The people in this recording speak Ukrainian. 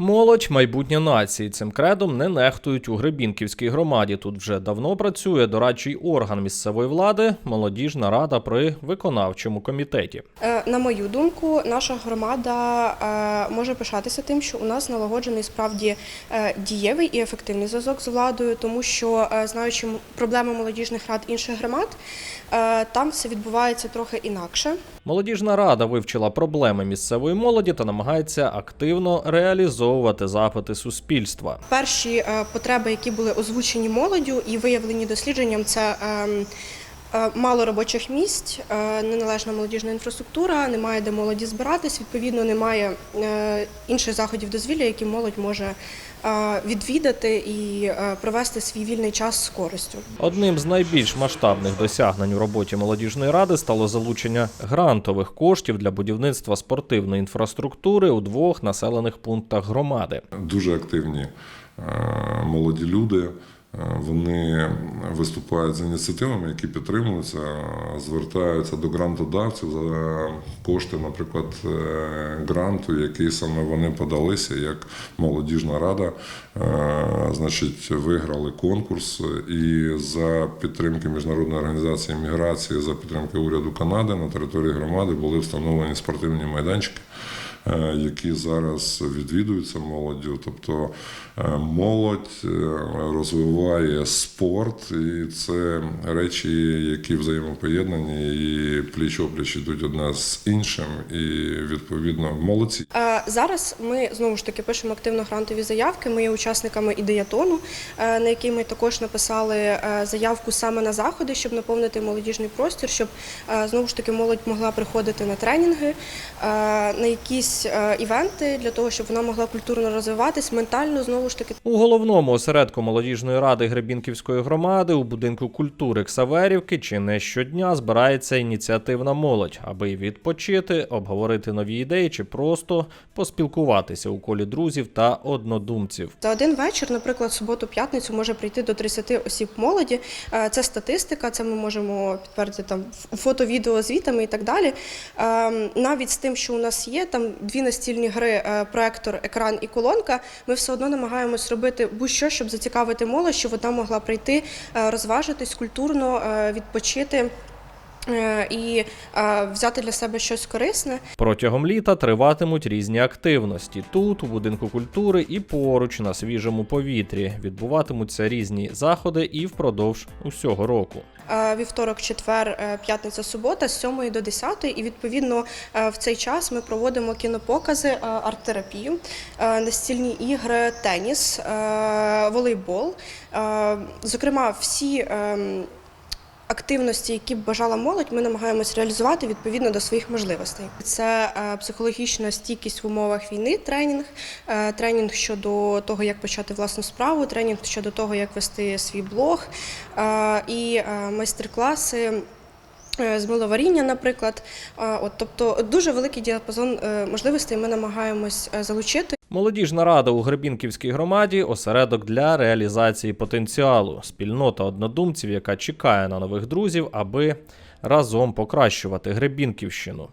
Молодь майбутнє нації. Цим кредом не нехтують у Гребінківській громаді. Тут вже давно працює дорадчий орган місцевої влади, молодіжна рада при виконавчому комітеті. Е, На мою думку, наша громада е, може пишатися тим, що у нас налагоджений справді е, дієвий і ефективний зв'язок з владою, тому що знаючи проблеми молодіжних рад інших громад, там все відбувається трохи інакше. Молодіжна рада вивчила проблеми місцевої молоді та намагається активно реалізовувати запити суспільства. Перші е, потреби, які були озвучені молоддю і виявлені дослідженням, це ем, мало робочих місць, е, неналежна молодіжна інфраструктура, немає де молоді збиратись. Відповідно, немає е, інших заходів дозвілля, які молодь може е, відвідати і е, провести свій вільний час з користю. Одним з найбільш масштабних досягнень у роботі молодіжної ради стало залучення грантових коштів для будівництва спортивної інфраструктури у двох населених пунктах громади. Дуже активні е, молоді люди. Е, Вони виступають з ініціативами, які підтримуються, звертаються до грантодавців за кошти, наприклад, е, гранту, який саме вони подалися, як молодіжна рада, е, значить, виграли конкурс і за підтримки міжнародної організації міграції, за підтримки уряду Канади на території громади були встановлені спортивні майданчики які зараз відвідуються молоддю. Тобто е, молодь е, розвиває спорт, і це речі, які взаємопоєднані і пліч опліч йдуть одна з іншим, і відповідно молодці. Е, Зараз ми знову ж таки пишемо активно грантові заявки. Ми є учасниками ідеятону, е, на який ми також написали е, заявку саме на заходи, щоб наповнити молодіжний простір, щоб е, знову ж таки молодь могла приходити на тренінги, е, на якісь е, івенти для того, щоб вона могла культурно розвиватись, ментально знову ж таки. У головному осередку молодіжної ради Гребінківської громади у будинку культури Ксаверівки чи не щодня збирається ініціативна молодь, аби відпочити, обговорити нові ідеї чи просто поспілкуватися у колі друзів та однодумців. За один вечір, наприклад, суботу-п'ятницю може прийти до 30 осіб молоді. Е, Це статистика, це ми можемо підтвердити там фото, відео, звітами і так далі. Ем, Навіть з тим, що у нас є там дві настільні гри, е, проектор, екран і колонка. Ми все одно намагаємось робити будь-що, щоб зацікавити молодь, щоб вона могла прийти, е, розважитись культурно, е, відпочити. Е, І е, взяти для себе щось корисне. Протягом літа триватимуть різні активності. Тут, у будинку культури, і поруч на свіжому повітрі відбуватимуться різні заходи і впродовж усього року. Е, Вівторок, четвер, п'ятниця, субота з 7 до 10. І відповідно в цей час ми проводимо кінопокази, арт-терапію, настільні ігри, теніс, волейбол. Зокрема, всі. Активності, які б бажала молодь, ми намагаємось реалізувати відповідно до своїх можливостей. Це е, психологічна стійкість в умовах війни, тренінг, е, тренінг щодо того, як почати власну справу, тренінг щодо того, як вести свій блог е, і майстер-класи. З миловаріння, наприклад, от тобто дуже великий діапазон можливостей ми намагаємось залучити. Молодіжна рада у Гребінківській громаді осередок для реалізації потенціалу, спільнота однодумців, яка чекає на нових друзів, аби разом покращувати Гребінківщину.